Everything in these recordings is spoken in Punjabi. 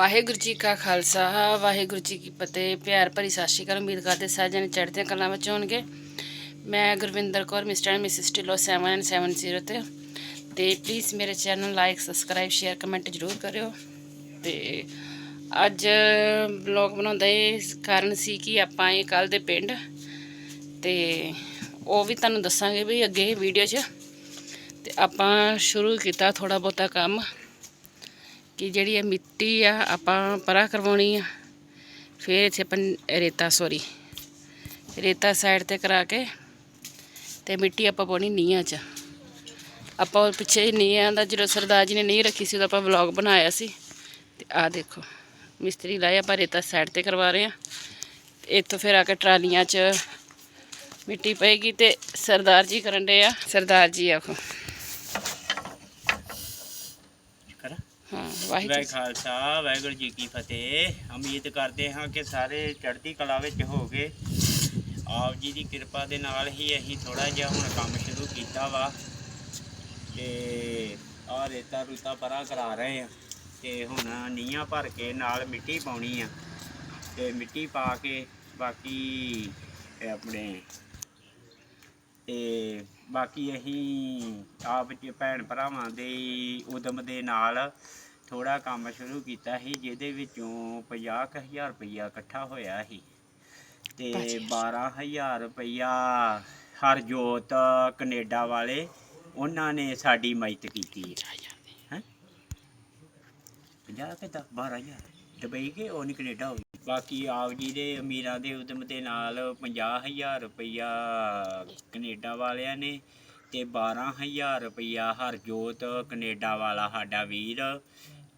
ਵਾਹਿਗੁਰੂ ਜੀ ਕਾ ਖਾਲਸਾ, ਵਾਹਿਗੁਰੂ ਜੀ ਕੀ ਫਤਿਹ। ਪਿਆਰ ਭਰੀ ਸਤਿ ਸ਼੍ਰੀ ਅਕਾਲ, ਉਮੀਦ ਕਰਦੇ ਸਾਰੇ ਜਣੇ ਚੜ੍ਹਦੀਆਂ ਕਲਾਂ ਵਿੱਚ ਹੋਣਗੇ। ਮੈਂ Gurvinder Kaur, mister and missus Dhillon 770 ਤੇ। ਤੇ ਪਲੀਜ਼ ਮੇਰੇ channel like subscribe share comment ਜ਼ਰੂਰ ਕਰਿਓ। ਤੇ ਅੱਜ ਵਲੌਗ ਬਣਾਉਂਦਾ ਇਹ ਕਾਰਨ ਸੀ ਕਿ ਆਪਾਂ ਆਏ ਕੱਲ ਦੇ ਪਿੰਡ ਤੇ ਉਹ ਵੀ ਤੁਹਾਨੂੰ ਦੱਸਾਂਗੇ ਵੀ ਅੱਗੇ ਵੀਡੀਓ 'ਚ। ਤੇ ਆਪਾਂ ਸ਼ੁਰੂ ਕੀਤਾ ਥੋੜਾ ਬਹੁਤਾ ਕੰਮ। ਕਿ ਜਿਹੜੀ ਇਹ ਮਿੱਟੀ ਆ, ਆਪਾਂ ਪਰਾ ਕਰਵਾਉਣੀ ਆ। ਫਿਰ ਇੱਥੇ ਆਪਾਂ ਰੇਤਾ ਸੋਰੀ ਰੇਤਾ ਸਾਈਡ ਤੇ ਕਰਾ ਕੇ ਤੇ ਮਿੱਟੀ ਆਪਾਂ ਪਾਉਣੀ ਨੀਹਾਂ 'ਚ। ਆਪਾਂ ਉਹ ਪਿੱਛੇ ਨੀਹਾਂ ਦਾ ਜਦੋਂ ਸਰਦਾਰ ਜੀ ਨੇ ਨੀਂਹ ਰੱਖੀ ਸੀ ਉਹਦਾ ਆਪਾਂ ਵਲੌਗ ਬਣਾਇਆ ਸੀ। ਤੇ ਆਹ ਦੇਖੋ, ਮਿਸਤਰੀ ਲਾਏ, ਆਪਾਂ ਰੇਤਾ ਸਾਈਡ ਤੇ ਕਰਵਾ ਰਹੇ ਆ ਤੇ ਇੱਥੋਂ ਫਿਰ ਆ ਕੇ ਟਰਾਲੀਆਂ 'ਚ ਮਿੱਟੀ ਪਏਗੀ ਤੇ ਸਰਦਾਰ ਜੀ ਕਰਨ ਦੇ ਆ। ਸਰਦਾਰ ਜੀ ਆਖੋ ਕਰਾਂ ਹਾਂ ਵਾਹਿਗੁਰੂ ਖਾਲਸਾ ਵਾਹਿਗੁਰੂ ਜੀ ਕੀ ਫਤਿਹ। ਉਮੀਦ ਕਰਦੇ ਹਾਂ ਕਿ ਸਾਰੇ ਚੜ੍ਹਦੀ ਕਲਾ ਵਿੱਚ ਹੋਗੇ ਆਪ ਜੀ ਦੀ ਕਿਰਪਾ ਦੇ ਨਾਲ ਹੀ ਅਸੀਂ ਥੋੜਾ ਜਿਹਾ ਹੁਣ ਕੰਮ ਸ਼ੁਰੂ ਕੀਤਾ ਵਾ। ਤੇ ਆ ਰੇਤਾ ਰੂਤਾ ਪਰਾਂ ਕਰਾ ਰਹੇ ਆ ਤੇ ਹੁਣ ਨੀਆਂ ਭਰ ਕੇ ਨਾਲ ਮਿੱਟੀ ਪਾਉਣੀ ਆ। ਤੇ ਮਿੱਟੀ ਪਾ ਕੇ ਬਾਕੀ ਇਹ ਆਪਣੇ ਤੇ ਬਾਕੀ ਅਸੀਂ ਆਪ ਚ ਭੈਣ ਭਰਾਵਾਂ ਦੇ ਉਦਮ ਦੇ ਨਾਲ ਥੋੜਾ ਕੰਮ ਸ਼ੁਰੂ ਕੀਤਾ ਸੀ ਜਿਹਦੇ ਵਿੱਚੋਂ 50000 ਰੁਪਈਆ ਇਕੱਠਾ ਹੋਇਆ ਸੀ। ਤੇ 12000 ਰੁਪਈਆ ਹਰਜੋਤ ਕੈਨੇਡਾ ਵਾਲੇ ਉਹਨਾਂ ਨੇ ਸਾਡੀ ਮਦਦ ਕੀਤੀ ਹੈ। ਹੈ? 50 ਕਿ 12000 ਦੁਬਈ ਕੇ ਉਹ ਨਹੀਂ ਕੈਨੇਡਾ ਹੋ ਬਾਕੀ ਆਪ ਜੀ ਦੇ ਅਮੀਰਾਂ ਦੇ ਉਦਮ ਦੇ ਨਾਲ 50000 ਰੁਪਈਆ ਕੈਨੇਡਾ ਵਾਲਿਆਂ ਨੇ ਤੇ 12000 ਰੁਪਈਆ ਹਰਜੋਤ ਕੈਨੇਡਾ ਵਾਲਾ ਸਾਡਾ ਵੀਰ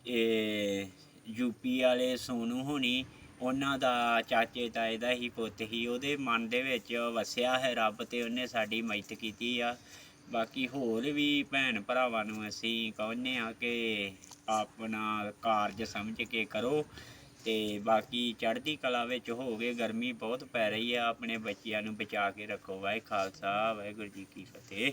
ਇਹ ਯੂਪੀ ਵਾਲੇ ਸੋਨੂ ਹੋਣੀ, ਉਹਨਾਂ ਦਾ ਚਾਚੇ ਤਾਏ ਦਾ ਹੀ ਪੁੱਤ ਹੀ, ਉਹਦੇ ਮਨ ਦੇ ਵਿੱਚ ਵਸਿਆ ਹੈ ਰੱਬ ਤੇ ਉਹਨੇ ਸਾਡੀ ਮਦਦ ਕੀਤੀ ਆ। ਬਾਕੀ ਹੋਰ ਵੀ ਭੈਣ ਭਰਾਵਾਂ ਨੂੰ ਅਸੀਂ ਕਹਿੰਦੇ ਆ ਕਿ ਆਪਣਾ ਕਾਰਜ ਸਮਝ ਕੇ ਕਰੋ। ਤੇ ਬਾਕੀ ਚੜ੍ਹਦੀ ਕਲਾ ਵਿੱਚ ਹੋ ਗਏ, ਗਰਮੀ ਬਹੁਤ ਪੈ ਰਹੀ ਆ, ਆਪਣੇ ਬੱਚਿਆਂ ਨੂੰ ਬਚਾ ਕੇ ਰੱਖੋ, ਵਾਹਿ ਖਾਲਸਾ, ਵਾਹਿਗੁਰੂ ਜੀ ਕੀ ਫਤਿਹ।